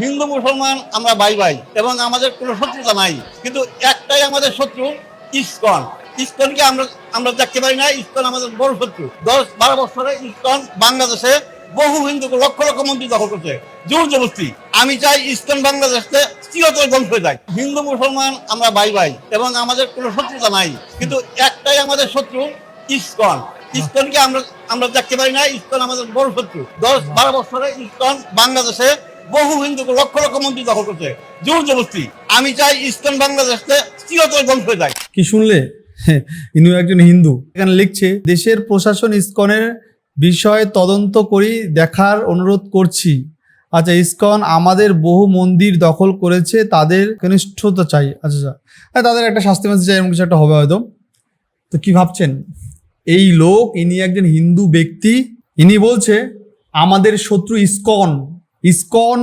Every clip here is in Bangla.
হিন্দু মুসলমান আমরা বাই বাই এবং আমাদের কোনো শত্রুতা নাই। কিন্তু একটাই আমাদের শত্রু, ইস্কন। ইস্কনকে আমরা আমরা দেখতে পারি না, ইস্কন আমাদের বড় শত্রু। দশ বারো বছরে ইস্কন বাংলাদেশে বহু হিন্দুকে লক্ষ লক্ষ মন্দির দখল করছে। জোর জবস্তি আমি চাই ইস্কন বাংলাদেশে চিরতরে ধ্বংস হয়ে যায়। হিন্দু মুসলমান আমরা বাই ভাই এবং আমাদের কোনো শত্রুতা নাই। কিন্তু একটাই আমাদের শত্রু, ইস্কন। ইস্কনকে আমরা আমরা দেখতে পারি না, ইস্কন আমাদের বড় শত্রু। দশ বারো বছরে ইস্কন বাংলাদেশে বহু হিন্দুকে লক্ষ লক্ষ মন্দির দখল করছে। জোর জবস্তি আমি চাই ইস্কন বাংলাদেশে চিরতরে ধ্বংস হয়ে যায়। কি শুনলে? ইনু একজন হিন্দু। এখানে লিখছে, দেশের প্রশাসন ইস্কনের বিষয়ে তদন্ত করি, দেখার অনুরোধ করছি। আচ্ছা ইস্কন আমাদের বহু মন্দির দখল করেছে, তাদের কনিষ্ঠতা চাই। আচ্ছা আচ্ছা। হ্যাঁ তাদের একটা শাস্তি মাস্তি চাই, এরকম কিছু একটা হবে হয়তো। তো কি ভাবছেন? এই লোক, ইনি একজন হিন্দু ব্যক্তি, ইনি বলছে, আমাদের শত্রু ইসকন। ইসকন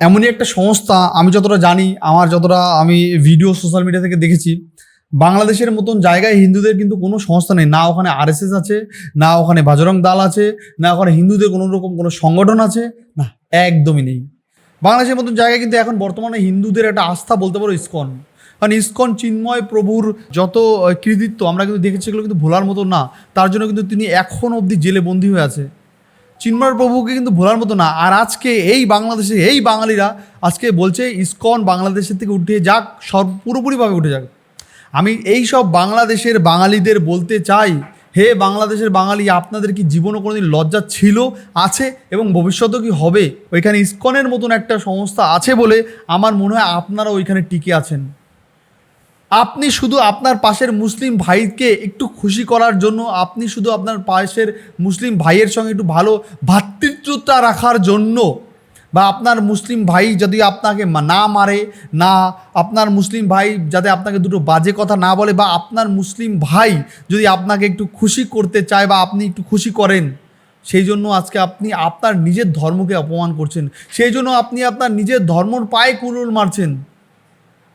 এমনই একটা সংস্থা, আমি যতটা জানি, আমার যতটা আমি ভিডিও সোশ্যাল মিডিয়া থেকে দেখেছি, বাংলাদেশের মতন জায়গায় হিন্দুদের কিন্তু কোনো সংস্থা নেই। না ওখানে আরএসএস আছে, না ওখানে বাজরং দাল আছে, না ওখানে হিন্দুদের কোনো রকম কোনো সংগঠন আছে, না, একদমই নেই। বাংলাদেশের মতন জায়গায় কিন্তু এখন বর্তমানে হিন্দুদের একটা আস্থা বলতে পারো ইসকন। কারণ ইসকন চিন্ময় প্রভুর যত কৃতিত্ব, আমরা কিন্তু দেখেছি এগুলো কিন্তু ভোলার মতো না, তার জন্য কিন্তু তিনি এখন অবধি জেলে বন্দী হয়ে আছে। চিন্ময় প্রভুকে কিন্তু ভোলার মতো না। আর আজকে এই বাংলাদেশে, এই বাঙালিরা আজকে বলছে, ইসকন বাংলাদেশের থেকে উঠে যাক সব পুরোপুরিভাবে উঠে যাক। আমি এই সব বাংলাদেশের বাঙালিদের বলতে চাই, হে বাংলাদেশের বাঙালি, আপনাদের কি জীবনে কোনোদিন লজ্জা ছিল, আছে এবং ভবিষ্যতেও কি হবে? ওইখানে ইসকনের মতন একটা সংস্থা আছে বলে আমার মনে হয় আপনারা ওইখানে টিকে আছেন। আপনি শুধু আপনার পাশের মুসলিম ভাইকে একটু খুশি করার জন্য, আপনি শুধু আপনার পাশের মুসলিম ভাইয়ের সঙ্গে একটু ভালো ভ্রাতৃত্বতা রাখার জন্য বা আপনার মুসলিম ভাই যদি আপনাকে না মারে, না আপনার মুসলিম ভাই যাতে আপনাকে দুটো বাজে কথা না বলে বা আপনার মুসলিম ভাই যদি আপনাকে একটু খুশি করতে চায় বা আপনি একটু খুশি করেন, সেই জন্য আজকে আপনি আপনার নিজের ধর্মকে অপমান করছেন। সেই জন্য আপনি আপনার নিজের ধর্মর পায়ে কুলুল মারছেন।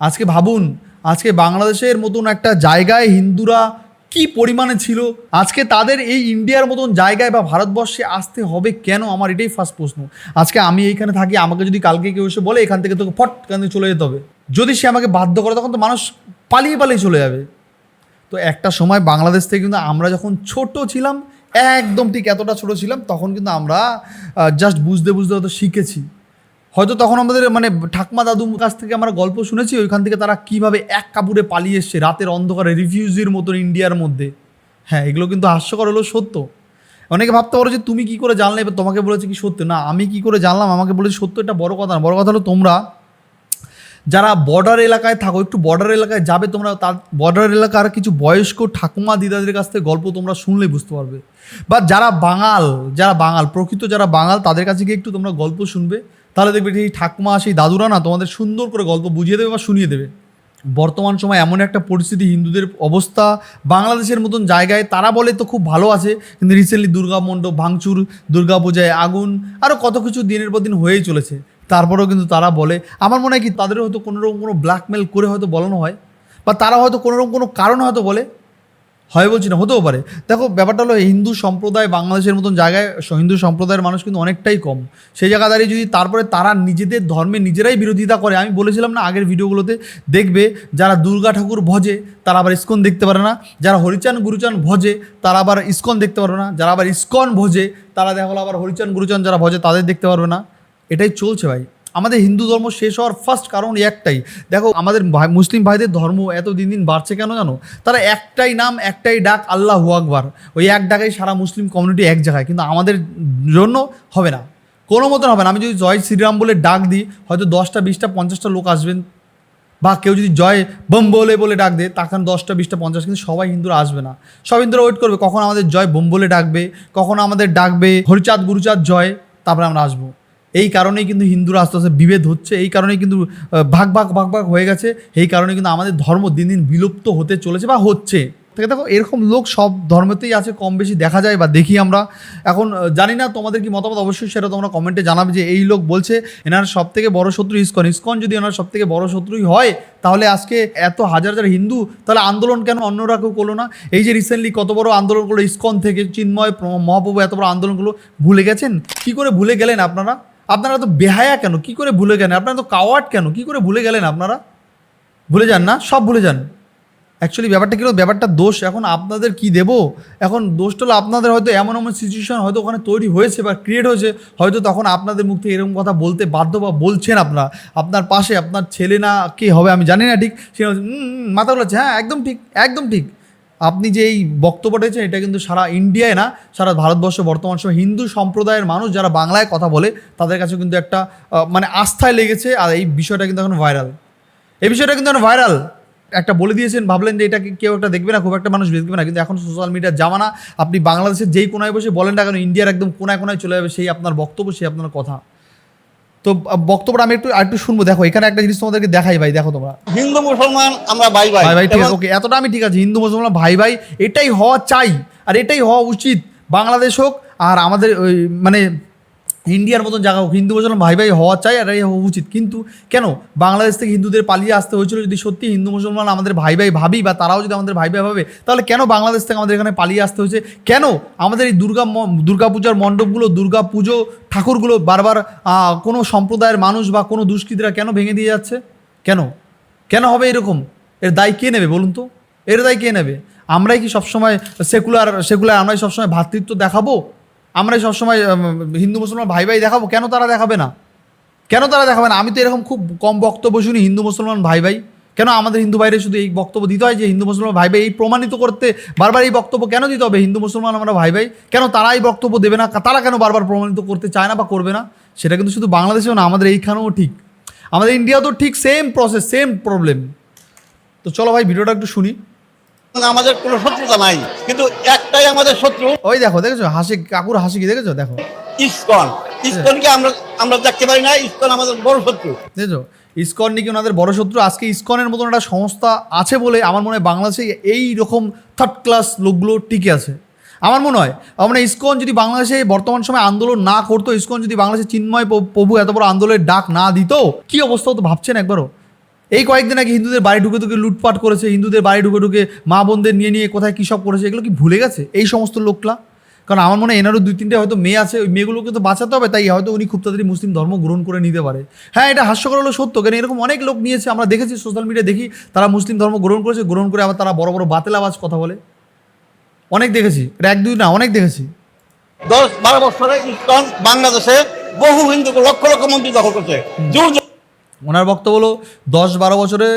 আজকে ভাবুন আজকে বাংলাদেশের মতন একটা জায়গায় হিন্দুরা কি পরিমাণে ছিল? আজকে তাদের এই ইন্ডিয়ার মতন জায়গায় বা ভারতবর্ষে আসতে হবে কেন? আমার এটাই ফার্স্ট প্রশ্ন। আজকে আমি এইখানে থাকি, আমাকে যদি কালকে কেউ এসে বলে, এখান থেকে তোকে ফট এখান থেকে চলে যেতে হবে। যদি সে আমাকে বাধ্য করে, তখন তো মানুষ পালিয়ে পালিয়ে চলে যাবে। তো একটা সময় বাংলাদেশ থেকে কিন্তু আমরা যখন ছোট ছিলাম, একদম ঠিক এতটা ছোট ছিলাম, তখন কিন্তু আমরা জাস্ট বুঝতে বুঝতে হয়তো শিখেছি। হয়তো তখন আমাদের মানে ঠাকমা দাদুর কাছ থেকে আমরা গল্প শুনেছি, ওইখান থেকে তারা কীভাবে এক কাপড়ে পালিয়ে এসছে রাতের অন্ধকারে রিফিউজির মতন ইন্ডিয়ার মধ্যে। হ্যাঁ এগুলো কিন্তু হাস্যকর হলো সত্য। অনেকে ভাবতে পারো যে তুমি কি করে জানলে, এবার তোমাকে বলেছে কি সত্য? না, আমি কি করে জানলাম? আমাকে বলেছে সত্য, এটা বড় কথা না। বড় কথা হলো তোমরা যারা বর্ডার এলাকায় থাকো, একটু বর্ডার এলাকায় যাবে, তোমরা তার বর্ডার এলাকার কিছু বয়স্ক ঠাকুমা দিদাদের কাছ থেকে গল্প তোমরা শুনলেই বুঝতে পারবে। বা যারা বাঙাল যারা বাঙাল, প্রকৃত যারা বাঙাল, তাদের কাছে গিয়ে একটু তোমরা গল্প শুনবে। তাহলে দেখবে সেই ঠাকুমা, সেই দাদুরা না তোমাদের সুন্দর করে গল্প বুঝিয়ে দেবে বা শুনিয়ে দেবে। বর্তমান সময় এমন একটা পরিস্থিতি, হিন্দুদের অবস্থা, বাংলাদেশের মতন জায়গায় তারা বলে তো খুব ভালো আছে, কিন্তু রিসেন্টলি দুর্গা মণ্ডপ, ভাঙচুর, দুর্গা পূজায় আগুন আরও কত কিছু দিনের পর দিন হয়েই চলেছে। তারপরেও কিন্তু তারা বলে, আমার মনে হয় কি তাদের হয়তো কোনো রকম কোনো ব্ল্যাকমেল করে হয়তো বলানো হয়, বা তারা হয়তো কোনোরকম কোনো কারণ হয়তো বলে হয় বলছি না, হতেও পারে। দেখো, ব্যাপারটা হলো হিন্দু সম্প্রদায় বাংলাদেশের মতন জায়গায় হিন্দু সম্প্রদায়ের মানুষ কিন্তু অনেকটাই কম। সেই জায়গা দাঁড়িয়ে যদি তারপরে তারা নিজেদের ধর্মে নিজেরাই বিরোধিতা করে, আমি বলেছিলাম না আগের ভিডিওগুলোতে, দেখবে যারা দুর্গা ঠাকুর ভজে, তারা আবার ইস্কন দেখতে পারে না। যারা হরিচান গুরুচান ভজে, তারা আবার ইস্কন দেখতে পারবে না। যারা আবার ইস্কন ভজে, তারা দেখা গেলো আবার হরিচান গুরুচান যারা ভজে, তাদের দেখতে পারবে না। এটাই চলছে ভাই। আমাদের হিন্দু ধর্ম শেষ হওয়ার ফার্স্ট কারণ একটাই। দেখো, আমাদের মুসলিম ভাইদের ধর্ম এত দিন দিন বাড়ছে কেন জানো? তারা একটাই নাম, একটাই ডাক, আল্লাহ আকবার। ওই এক ডাকেই সারা মুসলিম কমিউনিটি এক জায়গায়। কিন্তু আমাদের জন্য হবে না। কোনো মতন হবে না। আমি যদি জয় শ্রীরাম বলে ডাক দিই, হয়তো দশটা, বিশটা, পঞ্চাশটা লোক আসবেন। বা কেউ যদি জয় বোম বলে বলে ডাক দেয় তখন দশটা, বিশটা, পঞ্চাশ, কিন্তু সবাই হিন্দুরা আসবে না। সব হিন্দুরা ওয়েট করবে। কখন আমাদের জয় বোম বলে ডাকবে, কখন আমাদের ডাকবে হরিচাঁদ, গুরুচাঁদ, জয়, তারপরে আমরা আসব। এই কারণেই কিন্তু হিন্দুরা আস্তে আস্তে বিভেদ হচ্ছে, এই কারণেই কিন্তু ভাগ ভাগ ভাগ ভাগ হয়ে গেছে, এই কারণে কিন্তু আমাদের ধর্ম দিন দিন বিলুপ্ত হতে চলেছে বা হচ্ছে। থেকে দেখো, এরকম লোক সব ধর্মেতেই আছে, কম বেশি দেখা যায় বা দেখি আমরা। এখন জানি না তোমাদের কি মতামত, অবশ্যই সেটা তোমরা কমেন্টে জানাবে যে এই লোক বলছে, এনার সব থেকে বড় শত্রু ইস্কন। ইস্কন যদি ওনার সব থেকে বড় শত্রুই হয়, তাহলে আজকে এত হাজার হাজার হিন্দু, তাহলে আন্দোলন কেন অন্যরা কেউ করল না? এই যে রিসেন্টলি কত বড় আন্দোলন করল, ইস্কন থেকে চিন্ময় প্র- মহাপ্রভু এত বড় আন্দোলন করল, ভুলে গেছেন? কি করে ভুলে গেলেন আপনারা? আপনারা তো বেহায়া কেন? কি করে ভুলে গেলেন? আপনারা তো কাওয়ার্ড কেন? কি করে ভুলে গেলেন আপনারা? ভুলে যান না? সব ভুলে যান। অ্যাকচুয়ালি ব্যাপারটা কী ব্যাপারটা দোষ। এখন আপনাদের কি দেব? এখন দোষটা হলো আপনাদের। হয়তো এমন এমন সিচুয়েশন হয়তো ওখানে তৈরি হয়েছে বা ক্রিয়েট হয়েছে। হয়তো তখন আপনাদের মুখ থেকে এরকম কথা বলতে বাধ্য বা বলছেন আপনারা। আপনার পাশে আপনার ছেলে না কে হবে আমি জানি না ঠিক। সে মাথা বলেছে হ্যাঁ একদম ঠিক একদম ঠিক। আপনি যে এই বক্তব্যটা দিয়েছেন, এটা কিন্তু সারা ইন্ডিয়ায় না, সারা ভারতবর্ষ বর্তমান সময় হিন্দু সম্প্রদায়ের মানুষ যারা বাংলায় কথা বলে, তাদের কাছে কিন্তু একটা মানে আস্থায় লেগেছে, আর এই বিষয়টা কিন্তু এখন ভাইরাল এই বিষয়টা কিন্তু এখন ভাইরাল একটা বলে দিয়েছেন, ভাবলেন যে এটাকে কেউ একটা দেখবে না, খুব একটা মানুষ দেখবে না, কিন্তু এখন সোশ্যাল মিডিয়ার জামানা, আপনি বাংলাদেশের যেই কোনায় বসে বলেন না কেন, ইন্ডিয়ার একদম কোনায় কোনায় চলে যাবে সেই আপনার বক্তব্য, সেই আপনার কথা। তো বক্তব্য বক্তব্যটা আমি একটু আরেকটু শুনব। দেখো এখানে একটা জিনিস তোমাদেরকে দেখাই ভাই দেখো তোমরা। হিন্দু মুসলমান আমরা ভাই ভাই ভাই ভাই ঠিক আছে ওকে এতটা আমি ঠিক আছে হিন্দু মুসলমান ভাই ভাই এটাই হওয়া চাই আর এটাই হওয়া উচিত বাংলাদেশ হোক আর আমাদের ওই মানে ইন্ডিয়ার মতন জায়গা হিন্দু মুসলমান ভাই ভাই হওয়া চাই আর হওয়া উচিত। কিন্তু কেন? বাংলাদেশ থেকে হিন্দুদের পালিয়ে আসতে হয়েছিল যদি সত্যি হিন্দু মুসলমান আমাদের ভাই ভাই ভাবি বা তারাও যদি আমাদের ভাই ভাই ভাবে, তাহলে কেন বাংলাদেশ থেকে আমাদের এখানে পালিয়ে আসতে হয়েছে? কেন আমাদের এই দুর্গা দুর্গা পূজার মণ্ডপগুলো, দুর্গা পুজো, ঠাকুরগুলো বারবার কোনো সম্প্রদায়ের মানুষ বা কোনো দুষ্কৃতীরা কেন ভেঙে দিয়ে যাচ্ছে? কেন? কেন হবে এরকম? এর দায় কে নেবে বলুন তো? এর দায় কে নেবে? আমরাই কি সবসময় সেকুলার সেকুলার আমরাই সবসময় ভ্রাতৃত্ব দেখাবো? আমরাই সবসময় হিন্দু মুসলমান ভাই ভাই দেখাবো, কেন তারা দেখাবে না? কেন তারা দেখাবে না? আমি তো এরকম খুব কম বক্তব্য শুনি হিন্দু মুসলমান ভাই ভাই। কেন আমাদের হিন্দু ভাইরে শুধু এই বক্তব্য দিতে হয় যে হিন্দু মুসলমান ভাই ভাই এই প্রমাণিত করতে বারবার এই বক্তব্য কেন দিতে হবে হিন্দু মুসলমান আমরা ভাই ভাই? কেন তারা এই বক্তব্য দেবে না? তারা কেন বারবার প্রমাণিত করতে চায় না বা করবে না? সেটা কিন্তু শুধু বাংলাদেশেও না, আমাদের এইখানেও ঠিক। আমাদের ইন্ডিয়াতেও ঠিক সেম প্রসেস সেম প্রবলেম তো চলো ভাই, ভিডিওটা একটু শুনি। আমাদের কোনো শত্রুতা নাই। কিন্তু একটাই আমাদের শত্রু। ওই দেখো দেখেছ? হাসি কাকুর হাসি কি দেখেছ? দেখো। ইসকন। ইসকনকে আমরা আমরা দেখতে পারি না ইসকন আমাদের বড় শত্রু। দেখেছ? ইসকন নাকি ওনাদের বড় শত্রু। আজকে ইস্কনের মতন একটা সংস্থা আছে বলে আমার মনে হয় বাংলাদেশে এই রকম থার্ড ক্লাস লোকগুলো টিকে আছে। আমার মনে হয় আমার ইস্কন যদি বাংলাদেশে বর্তমান সময় আন্দোলন না করতো ইস্কন যদি বাংলাদেশে চিন্ময় প্রভু এত বড় আন্দোলনের ডাক না দিত কি অবস্থা হতো ভাবছেন একবারও? এই কয়েকদিন আগে হিন্দুদের বাড়ি ঢুকে ঢুকে লুটপাট করেছে হিন্দুদের বাড়ি ঢুকে ঢুকে মা বোনদের নিয়ে নিয়ে কোথায় কী সব করেছে এগুলো কি ভুলে গেছে? এই সমস্ত লোকলা। কারণ আমার মনে হয় এনারও দুই তিনটে হয়তো মেয়ে আছে ওই মেয়েগুলোকে তো বাঁচাতে হবে তাই হয়তো উনি খুব তাড়াতাড়ি মুসলিম ধর্ম গ্রহণ করে নিতে পারে। হ্যাঁ এটা হাস্যকর হলো সত্য কেন এরকম অনেক লোক নিয়েছে আমরা দেখেছি সোশ্যাল মিডিয়া দেখি তারা মুসলিম ধর্ম গ্রহণ করেছে গ্রহণ করে আবার তারা বড় বড় বাতেল আওয়াজ কথা বলে। অনেক দেখেছি এটা এক দুই না অনেক দেখেছি। দশ বারো বছরে ইসকন বাংলাদেশে বহু হিন্দুকে লক্ষ লক্ষ মন্দির দখল করছে। ওনার বক্তব্য হলো, দশ বারো বছরে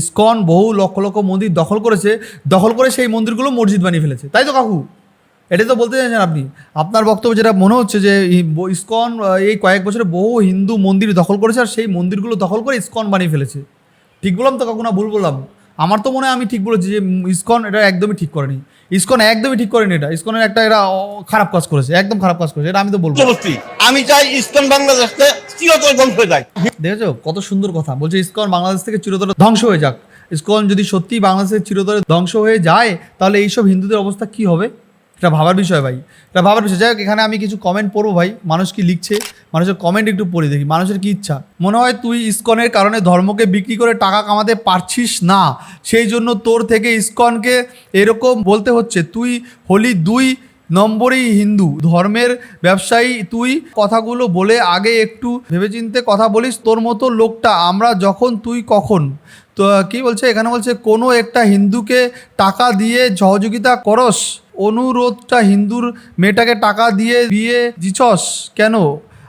ইস্কন বহু লক্ষ লক্ষ মন্দির দখল করেছে, দখল করে সেই মন্দিরগুলো মসজিদ বানিয়ে ফেলেছে। তাই তো কাকু? এটাই তো বলতে চাইছেন আপনি। আপনার বক্তব্য যেটা মনে হচ্ছে যে ইসকন এই কয়েক বছরে বহু হিন্দু মন্দির দখল করেছে আর সেই মন্দিরগুলো দখল করে ইস্কন বানিয়ে ফেলেছে। ঠিক বললাম তো কাকু না? ভুল বললাম। আমার তো মনে হয় আমি ঠিক বলেছি যে ইসকন এটা একদমই ঠিক করেনি। ইসকন একদমই ঠিক করেনি এটা। ইসকনের একটা এরা খারাপ কাজ করেছে একদম খারাপ কাজ করেছে এটা আমি তো বলব। আমি চাই ইসকন বাংলাদেশে চিরতর ধ্বংস হয়ে যায় দেখেছ? কত সুন্দর কথা। বলছে ইসকন বাংলাদেশ থেকে চিরতর ধ্বংস হয়ে যাক। ইসকন যদি সত্যি বাংলাদেশের চিরতরে ধ্বংস হয়ে যায় তাহলে এইসব হিন্দুদের অবস্থা কি হবে? এটা ভাবার বিষয় ভাই। এটা ভাবার বিষয়। যাই হোক, এখানে আমি কিছু কমেন্ট পড়ব ভাই। মানুষ কি লিখছে? মানুষের কমেন্ট একটু পড়ে দেখি। মানুষের কি ইচ্ছা? মনে হয় তুই ইসকনের কারণে ধর্মকে বিক্রি করে টাকা কামাতে পারছিস না। সেই জন্য তোর থেকে ইসকনকে এরকম বলতে হচ্ছে, তুই হলি দুই নম্বরই হিন্দু। ধর্মের ব্যবসায়ী তুই। কথাগুলো বলে আগে একটু ভেবেচিন্তে কথা বলিস তোর মতো লোকটা। আমরা যখন, তুই কখন? তো, কী বলছে? এখানে বলছে, কোনো একটা হিন্দুকে টাকা দিয়ে সহযোগিতা করস। অনুরোধটা হিন্দুর মেয়েটাকে টাকা দিয়ে বিয়ে দিছস? কেন?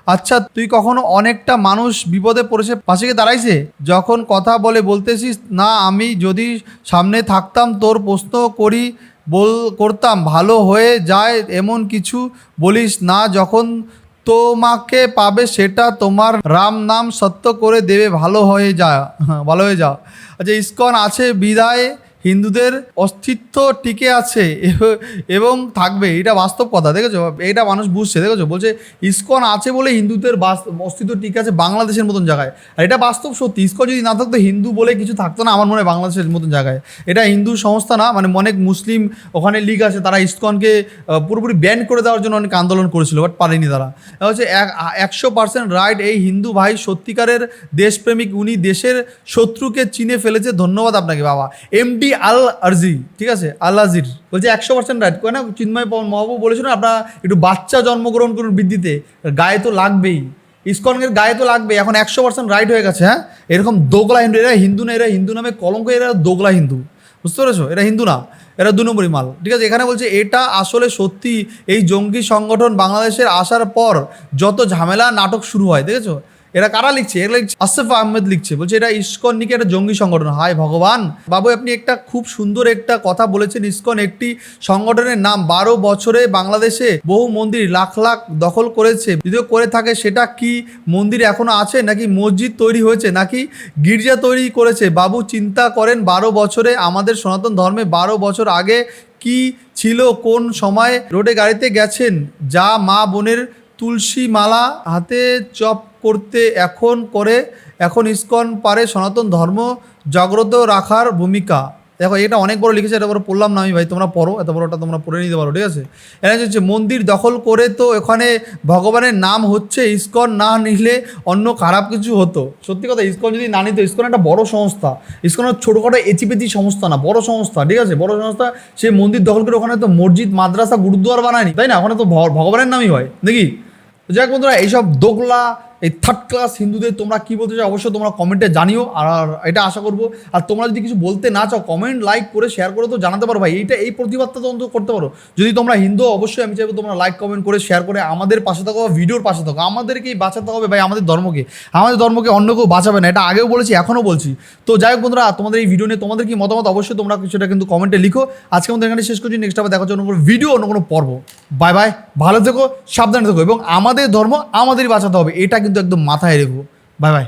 আচ্ছা তুই কখনো অনেকটা মানুষ বিপদে পড়েছে, পাশে গিয়ে দাঁড়াইছে? যখন কথা বলে বলতেছিস, না, আমি যদি সামনে থাকতাম, তোর প্রশ্ন করি, বল, করতাম, ভালো হয়ে যায়, এমন কিছু বলিস না। যখন তোমাকে পাবে, সেটা তোমার রাম নাম সত্য করে দেবে, ভালো হয়ে যা, ভালো হয়ে যাও। আচ্ছা ইস্কন আছে, বিদায়। হিন্দুদের অস্তিত্ব টিকে আছে এবং থাকবে। এটা বাস্তব কথা, দেখেছ? এটা মানুষ বুঝছে, দেখেছ? বলছে, ইস্কন আছে বলে হিন্দুদের অস্তিত্ব টিকে আছে বাংলাদেশের মতন জায়গায়। আর এটা বাস্তব সত্যি। ইস্কন যদি না থাকতো, হিন্দু বলে কিছু থাকতো না আমার মনে হয় বাংলাদেশের মতন জায়গায়। এটা হিন্দু সংস্থা না মানে অনেক মুসলিম ওখানে লিগ আছে, তারা ইস্কনকে পুরোপুরি ব্যান করে দেওয়ার জন্য অনেক আন্দোলন করেছিল বাট পারেনি তারা। হচ্ছে, এক একশো পার্সেন্ট রাইট এই হিন্দু ভাই সত্যিকারের দেশপ্রেমিক, উনি দেশের শত্রুকে চিনে ফেলেছে। ধন্যবাদ আপনাকে, বাবা। এমডি আল আরজি ঠিক আছে? আল আজির বলছে একশো পার্সেন্ট রাইট কেন চিন্ময় পবন মহাবু বলেছিল, আপনারা একটু বাচ্চা জন্মগ্রহণ করুন বৃদ্ধিতে। গায়ে তো লাগবেই। ইস্কনের গায়ে তো লাগবে এখন একশো পার্সেন্ট রাইট হয়ে গেছে হ্যাঁ? এরকম দোগলা হিন্দু, এরা হিন্দু না, এরা হিন্দু নামে কলঙ্ক, এরা দোগলা হিন্দু। বুঝতে পেরেছ? এরা হিন্দু না, এরা দু নম্বরই মাল। ঠিক আছে, এখানে বলছে, এটা আসলে সত্যি, এই জঙ্গি সংগঠন বাংলাদেশের আসার পর যত ঝামেলা, নাটক শুরু হয়। দেখেছ? এরা কারা লিখছে? এরা লিখছে আসফ আহমেদ লিখছে। বলছে এটা ইস্কন নিকে একটা জঙ্গি সংগঠন। হায় ভগবান! বাবু, আপনি একটা খুব সুন্দর একটা কথা বলেছেন। ইস্কন একটি সংগঠনের নাম। বারো বছরে বাংলাদেশে বহু মন্দির লাখ লাখ দখল করেছে। যদিও করে থাকে, সেটা কি মন্দির এখনও আছে? নাকি মসজিদ তৈরি হয়েছে? নাকি গির্জা তৈরি করেছে? বাবু, চিন্তা করেন, বারো বছরে আমাদের সনাতন ধর্মে বারো বছর আগে কি ছিল? কোন সময় রোডে গাড়িতে গেছেন? যা মা বোনের তুলসী মালা হাতে চপ করতে এখন করে, এখন ইস্কন পারে সনাতন ধর্ম জাগ্রত রাখার ভূমিকা। দেখো, এটা অনেক বড় লিখেছে, এটা বড় পড়লাম না আমি ভাই, তোমরা পড়ো, এত বড়টা তোমরা পড়ে নিতে পারো, ঠিক আছে? এটা হচ্ছে মন্দির দখল করে তো এখানে ভগবানের নাম হচ্ছে ইস্কন না নিলে অন্য খারাপ কিছু হতো। সত্যি কথা, ইস্কন যদি না নিত, ইস্কন একটা বড় সংস্থা। ইস্কন ছোটোখাটো এচিপেচি সংস্থা না, বড় সংস্থা, ঠিক আছে? বড় সংস্থা, সে মন্দির দখল করে ওখানে তো মসজিদ, মাদ্রাসা গুরুদ্বার বানায়নি, তাই না? ওখানে তো ভগবানের নামই হয়, নাকি? হোক বন্ধুরা, এইসব দোগলা এই থার্ড ক্লাস হিন্দুদের তোমরা কি বলতে চাও? অবশ্যই তোমরা কমেন্টে জানিও। আর এটা আশা করব। আর তোমরা যদি কিছু বলতে না চাও কমেন্ট লাইক করে শেয়ার করে তো জানাতে পারো ভাই। এইটা, এই প্রতিবাদটা তো অন্তত করতে পারো। যদি তোমরা হিন্দু, অবশ্যই আমি চাইব তোমরা লাইক কমেন্ট করে শেয়ার করে আমাদের পাশে থাকো বা ভিডিওর পাশে থাকো। আমাদেরকেই বাঁচাতে হবে ভাই, আমাদের ধর্মকে। আমাদের ধর্মকে অন্য কেউ বাঁচাবে না। এটা আগেও বলেছি, এখনও বলছি। তো যাই হোক বন্ধুরা, তোমাদের এই ভিডিও নিয়ে তোমাদের কি মতামত? অবশ্যই তোমরা সেটা কিন্তু কমেন্টে লিখো। আজকে আমাদের এখানে শেষ করছি। নেক্সট আবার দেখা হচ্ছে অন্য কোনো ভিডিও অন্য কোনো পর্ব। বাই বাই ভালো থেকো, সাবধানে থেকো। এবং আমাদের ধর্ম আমাদেরই বাঁচাতে হবে। এটা কিন্তু একদম মাথায় রেখো। Bye bye.